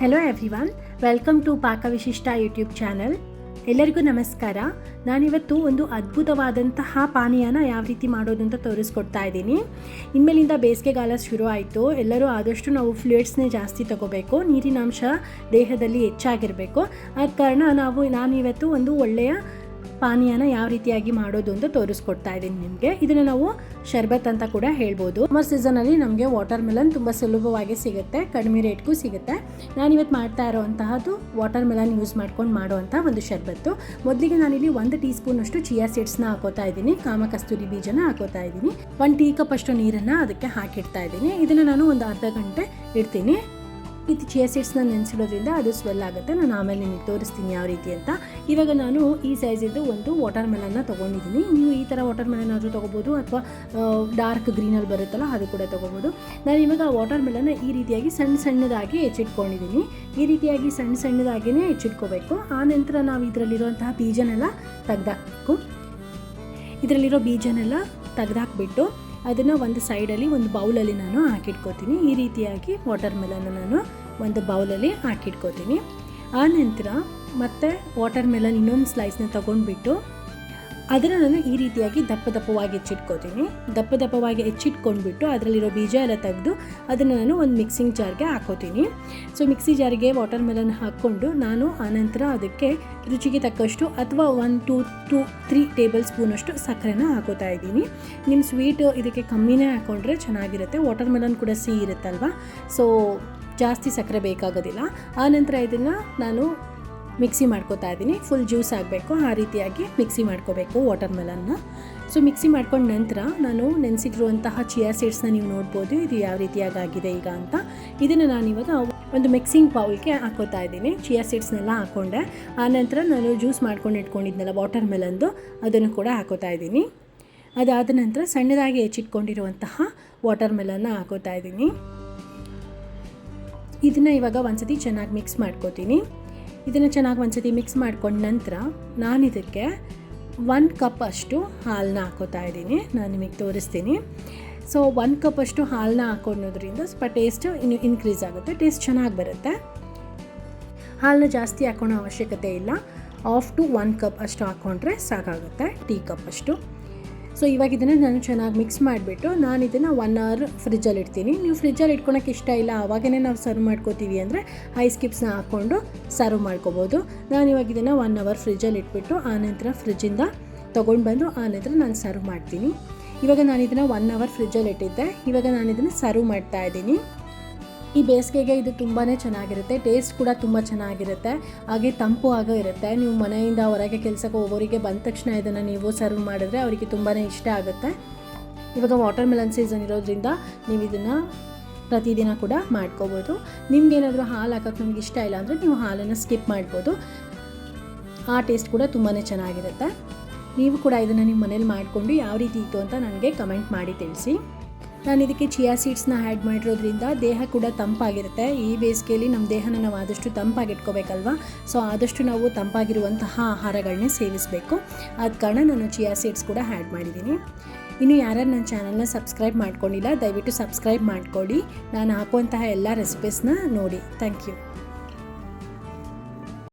Hello everyone welcome to ಪಾಕವಿಶಿಷ್ಟ YouTube channel ಎಲ್ಲರಿಗೂ ನಮಸ್ಕಾರ. ನಾನಿವತ್ತು ಒಂದು ಅದ್ಭುತವಾದಂತಹ ಪಾನೀಯನ ಯಾವ ರೀತಿ ಮಾಡೋದು ಅಂತ ತೋರಿಸ್ಕೊಡ್ತಾ ಇದ್ದೀನಿ. ಇನ್ಮೇಲಿಂದ ಬೇಸಿಗೆಗಾಲ ಶುರು ಆಯಿತು. ಎಲ್ಲರೂ ಆದಷ್ಟು ನಾವು ಫ್ಲೂಯಿಡ್ಸ್ನೇ ಜಾಸ್ತಿ ತಗೋಬೇಕು. ನೀರಿನಾಂಶ ದೇಹದಲ್ಲಿ ಹೆಚ್ಚಾಗಿರಬೇಕು. ಆದ ಕಾರಣ ನಾವು ನಾನಿವತ್ತು ಒಂದು ಒಳ್ಳೆಯ ಪಾನೀಯನ ಯಾವ ರೀತಿಯಾಗಿ ಮಾಡೋದು ಅಂತ ತೋರಿಸ್ಕೊಡ್ತಾ ಇದ್ದೀನಿ ನಿಮಗೆ. ಇದನ್ನು ನಾವು ಶರ್ಬತ್ ಅಂತ ಕೂಡ ಹೇಳ್ಬೋದು. ಸಮ್ಮರ್ ಸೀಸನಲ್ಲಿ ನಮಗೆ ವಾಟರ್ ಮೆಲನ್ ತುಂಬ ಸುಲಭವಾಗಿ ಸಿಗುತ್ತೆ, ಕಡಿಮೆ ರೇಟ್ಗೂ ಸಿಗುತ್ತೆ. ನಾನಿವತ್ತು ಮಾಡ್ತಾ ಇರೋವಂತಹದ್ದು ವಾಟರ್ ಮೆಲನ್ ಯೂಸ್ ಮಾಡ್ಕೊಂಡು ಮಾಡುವಂಥ ಒಂದು ಶರ್ಬತ್ತು. ಮೊದಲಿಗೆ ನಾನಿಲ್ಲಿ ಒಂದು ಟೀ ಸ್ಪೂನಷ್ಟು ಚಿಯಾ ಸೀಡ್ಸ್ನ ಹಾಕೋತಾ ಇದ್ದೀನಿ, ಕಾಮಕಸ್ತೂರಿ ಬೀಜನ ಹಾಕೋತಾ ಇದ್ದೀನಿ. ಒಂದು ಟೀ ಕಪ್ ಅಷ್ಟು ನೀರನ್ನು ಅದಕ್ಕೆ ಹಾಕಿಡ್ತಾ ಇದ್ದೀನಿ. ಇದನ್ನು ನಾನು ಒಂದು ಅರ್ಧ ಗಂಟೆ ಇಡ್ತೀನಿ. ಇದು ಚಿಯಾ ಸೀಡ್ಸ್ನ ನೆನೆಸಿಡೋದ್ರಿಂದ ಅದು ಸ್ವೆಲ್ ಆಗುತ್ತೆ. ನಾನು ಆಮೇಲೆ ನಿಮಗೆ ತೋರಿಸ್ತೀನಿ ಯಾವ ರೀತಿ ಅಂತ. ಇವಾಗ ನಾನು ಈ ಸೈಜಿದ್ದು ಒಂದು ವಾಟರ್ ಮೆಲನ್ನ ತೊಗೊಂಡಿದ್ದೀನಿ. ನೀವು ಈ ಥರ ವಾಟರ್ ಮೆಲನ್ ಆದರೂ ತೊಗೋಬೋದು ಅಥವಾ ಡಾರ್ಕ್ ಗ್ರೀನಲ್ಲಿ ಬರುತ್ತಲ್ಲ ಅದು ಕೂಡ ತೊಗೋಬೋದು. ನಾನು ಇವಾಗ ವಾಟರ್ ಮೆಲನ್ನ ಈ ರೀತಿಯಾಗಿ ಸಣ್ಣ ಸಣ್ಣದಾಗಿ ಹೆಚ್ಚಿಟ್ಕೊಂಡಿದ್ದೀನಿ. ಈ ರೀತಿಯಾಗಿ ಸಣ್ಣ ಸಣ್ಣದಾಗಿಯೇ ಹೆಚ್ಚಿಟ್ಕೋಬೇಕು. ಆ ನಂತರ ನಾವು ಇದರಲ್ಲಿರುವಂತಹ ಬೀಜನೆಲ್ಲ ತೆಗ್ದಾಕಬೇಕು. ಇದರಲ್ಲಿರೋ ಬೀಜನೆಲ್ಲ ತೆಗ್ದಾಕ್ಬಿಟ್ಟು ಅದನ್ನು ಒಂದು ಸೈಡಲ್ಲಿ ಒಂದು ಬೌಲಲ್ಲಿ ನಾನು ಹಾಕಿಟ್ಕೋತೀನಿ. ಈ ರೀತಿಯಾಗಿ ವಾಟರ್ ಮೆಲನ್ ನಾನು ಒಂದು ಬೌಲಲ್ಲಿ ಹಾಕಿಟ್ಕೋತೀನಿ. ಆ ನಂತರ ಮತ್ತೆ ವಾಟರ್ ಮೆಲನ್ ಇನ್ನೊಂದು ಸ್ಲೈಸ್ನ ತೊಗೊಂಡ್ಬಿಟ್ಟು ಅದನ್ನು ನಾನು ಈ ರೀತಿಯಾಗಿ ದಪ್ಪ ದಪ್ಪವಾಗಿ ಹೆಚ್ಚಿಟ್ಕೋತೀನಿ. ದಪ್ಪ ದಪ್ಪವಾಗಿ ಹೆಚ್ಚಿಟ್ಕೊಂಡ್ಬಿಟ್ಟು ಅದರಲ್ಲಿರೋ ಬೀಜ ಎಲ್ಲ ತೆಗೆದು ಅದನ್ನು ನಾನು ಒಂದು ಮಿಕ್ಸಿಂಗ್ ಜಾರ್ಗೆ ಹಾಕೋತೀನಿ. ಸೊ ಮಿಕ್ಸಿ ಜಾರ್ಗೆ ವಾಟರ್ ಮೆಲನ್ ಹಾಕ್ಕೊಂಡು ನಾನು ಆನಂತರ ಅದಕ್ಕೆ ರುಚಿಗೆ ತಕ್ಕಷ್ಟು ಅಥವಾ one two two three table ಸ್ಪೂನಷ್ಟು ಸಕ್ಕರೆನ ಹಾಕೋತಾ ಇದ್ದೀನಿ. ನಿಮ್ಮ ಸ್ವೀಟ್ ಇದಕ್ಕೆ ಕಮ್ಮಿನೇ ಹಾಕ್ಕೊಂಡ್ರೆ ಚೆನ್ನಾಗಿರುತ್ತೆ. ವಾಟರ್ ಮೆಲನ್ ಕೂಡ ಸಿಹಿ ಇರುತ್ತಲ್ವ? ಸೊ ಜಾಸ್ತಿ ಸಕ್ಕರೆ ಬೇಕಾಗೋದಿಲ್ಲ. ಆನಂತರ ಇದನ್ನು ನಾನು ಮಿಕ್ಸಿ ಮಾಡ್ಕೋತಾ ಇದ್ದೀನಿ. ಫುಲ್ ಜ್ಯೂಸ್ ಆಗಬೇಕು. ಆ ರೀತಿಯಾಗಿ ಮಿಕ್ಸಿ ಮಾಡ್ಕೋಬೇಕು ವಾಟರ್ ಮೆಲನ್ನ ಸೊ ಮಿಕ್ಸಿ ಮಾಡ್ಕೊಂಡ ನಂತರ ನಾನು ನೆನೆಸಿಟ್ಟಿರುವಂತಹ ಚಿಯಾ ಸೀಡ್ಸ್ನ ನೀವು ನೋಡ್ಬೋದು. ಇದು ಯಾವ ರೀತಿಯಾಗಿ ಆಗಿದೆ ಈಗ ಅಂತ. ಇದನ್ನು ನಾನು ಇವಾಗ ಒಂದು ಮಿಕ್ಸಿಂಗ್ ಬೌಲ್ಗೆ ಹಾಕೋತಾ ಇದ್ದೀನಿ. ಚಿಯಾ ಸೀಡ್ಸ್ನೆಲ್ಲ ಹಾಕ್ಕೊಂಡೆ ಆನಂತರ ನಾನು ಜ್ಯೂಸ್ ಮಾಡ್ಕೊಂಡು ಇಟ್ಕೊಂಡಿದ್ದೆನಲ್ಲ ವಾಟರ್ ಮೆಲನ್ದು ಅದನ್ನು ಕೂಡ ಹಾಕೋತಾ ಇದ್ದೀನಿ. ಅದಾದ ನಂತರ ಸಣ್ಣದಾಗಿ ಹೆಚ್ಚಿಟ್ಕೊಂಡಿರುವಂತಹ ವಾಟರ್ ಮೆಲನ್ನ ಹಾಕೋತಾ ಇದ್ದೀನಿ. ಇದನ್ನು ಇವಾಗ ಒಂದ್ಸತಿ ಚೆನ್ನಾಗಿ ಮಿಕ್ಸ್ ಮಾಡ್ಕೋತೀನಿ. ಇದನ್ನು ಚೆನ್ನಾಗಿ ಒಂದ್ಸತಿ ಮಿಕ್ಸ್ ಮಾಡ್ಕೊಂಡ ನಂತರ ನಾನು ಇದಕ್ಕೆ ಒನ್ ಕಪ್ ಅಷ್ಟು ಹಾಲನ್ನ ಹಾಕೋತಾ ಇದ್ದೀನಿ. ನಾನು ನಿಮಗೆ ತೋರಿಸ್ತೀನಿ. ಸೊ ಒನ್ ಕಪ್ ಅಷ್ಟು ಹಾಲನ್ನ ಹಾಕೊಳ್ಳೋದ್ರಿಂದ ಸ್ವಲ್ಪ ಟೇಸ್ಟ್ ಇನ್ ಇನ್ಕ್ರೀಸ್ ಆಗುತ್ತೆ. ಟೇಸ್ಟ್ ಚೆನ್ನಾಗಿ ಬರುತ್ತೆ. ಹಾಲನ್ನ ಜಾಸ್ತಿ ಹಾಕೋಣ ಅವಶ್ಯಕತೆ ಇಲ್ಲ. ಆಫ್ ಟು ಒನ್ ಕಪ್ ಅಷ್ಟು ಹಾಕ್ಕೊಂಡ್ರೆ ಸಾಕಾಗುತ್ತೆ. ಟೀ ಕಪ್ ಅಷ್ಟು. ಸೊ ಇವಾಗ ಇದನ್ನು ನಾನು ಚೆನ್ನಾಗಿ ಮಿಕ್ಸ್ ಮಾಡಿಬಿಟ್ಟು ನಾನು ಇದನ್ನು ಒನ್ ಅವರ್ ಫ್ರಿಜ್ಜಲ್ಲಿ ಇಡ್ತೀನಿ. ನೀವು ಫ್ರಿಜ್ಜಲ್ಲಿ ಇಟ್ಕೊಳಕ್ಕೆ ಇಷ್ಟ ಇಲ್ಲ ಆವಾಗೇ ನಾವು ಸರ್ವ್ ಮಾಡ್ಕೋತೀವಿ ಅಂದರೆ ಐಸ್ ಕಿಪ್ಸ್ನ ಹಾಕ್ಕೊಂಡು ಸರ್ವ್ ಮಾಡ್ಕೋಬೋದು. ನಾನು ಇವಾಗ ಇದನ್ನು ಒನ್ ಅವರ್ ಫ್ರಿಜ್ಜಲ್ಲಿ ಇಟ್ಬಿಟ್ಟು ಆನಂತರ ಫ್ರಿಜ್ಜಿಂದ ತೊಗೊಂಡು ಬಂದು ಆನಂತರ ನಾನು ಸರ್ವ್ ಮಾಡ್ತೀನಿ. ಇವಾಗ ನಾನು ಇದನ್ನು ಒನ್ ಅವರ್ ಫ್ರಿಜ್ಜಲ್ಲಿ ಇಟ್ಟಿದ್ದೆ. ಇವಾಗ ನಾನು ಇದನ್ನು ಸರ್ವ್ ಮಾಡ್ತಾ ಇದ್ದೀನಿ. ಈ ಬೇಸಿಗೆಗೆ ಇದು ತುಂಬಾ ಚೆನ್ನಾಗಿರುತ್ತೆ. ಟೇಸ್ಟ್ ಕೂಡ ತುಂಬ ಚೆನ್ನಾಗಿರುತ್ತೆ. ಹಾಗೆ ತಂಪು ಆಗೋ ಇರುತ್ತೆ. ನೀವು ಮನೆಯಿಂದ ಹೊರಗೆ ಕೆಲಸಕ್ಕೆ ಹೋಗೋರಿಗೆ ಬಂದ ತಕ್ಷಣ ಇದನ್ನು ನೀವು ಸರ್ವ್ ಮಾಡಿದ್ರೆ ಅವರಿಗೆ ತುಂಬಾ ಇಷ್ಟ ಆಗುತ್ತೆ. ಇವಾಗ ವಾಟರ್ ಮೆಲನ್ ಸೀಸನ್ ಇರೋದ್ರಿಂದ ನೀವು ಇದನ್ನು ಪ್ರತಿದಿನ ಕೂಡ ಮಾಡ್ಕೋಬೋದು. ನಿಮ್ಗೇನಾದರೂ ಹಾಲು ಹಾಕೋಕ್ಕೆ ನಿಮ್ಗೆ ಇಷ್ಟ ಇಲ್ಲ ಅಂದರೆ ನೀವು ಹಾಲನ್ನು ಸ್ಕಿಪ್ ಮಾಡ್ಬೋದು. ಆ ಟೇಸ್ಟ್ ಕೂಡ ತುಂಬಾ ಚೆನ್ನಾಗಿರುತ್ತೆ. ನೀವು ಕೂಡ ಇದನ್ನು ನಿಮ್ಮ ಮನೇಲಿ ಮಾಡಿಕೊಂಡು ಯಾವ ರೀತಿ ಇತ್ತು ಅಂತ ನನಗೆ ಕಮೆಂಟ್ ಮಾಡಿ ತಿಳಿಸಿ. ನಾನು ಇದಕ್ಕೆ ಚಿಯಾ ಸೀಡ್ಸ್ನ ಆ್ಯಡ್ ಮಾಡಿರೋದ್ರಿಂದ ದೇಹ ಕೂಡ ತಂಪಾಗಿರುತ್ತೆ. ಈ ಬೇಸಿಗೆಯಲ್ಲಿ ನಮ್ಮ ದೇಹನ ನಾವು ಆದಷ್ಟು ತಂಪಾಗಿಟ್ಕೋಬೇಕಲ್ವ ಸೊ ಆದಷ್ಟು ನಾವು ತಂಪಾಗಿರುವಂತಹ ಆಹಾರಗಳನ್ನೇ ಸೇವಿಸಬೇಕು. ಆದ ಕಾರಣ ನಾನು ಚಿಯಾ ಸೀಡ್ಸ್ ಕೂಡ ಆ್ಯಡ್ ಮಾಡಿದ್ದೀನಿ. ಇನ್ನು ಯಾರು ನನ್ನ ಚಾನಲ್ನ ಸಬ್ಸ್ಕ್ರೈಬ್ ಮಾಡ್ಕೊಂಡಿಲ್ಲ, ದಯವಿಟ್ಟು ಸಬ್ಸ್ಕ್ರೈಬ್ ಮಾಡ್ಕೊಳ್ಳಿ. ನಾನು ಹಾಕುವಂತಹ ಎಲ್ಲ ರೆಸಿಪೀಸ್ನ ನೋಡಿ. Thank you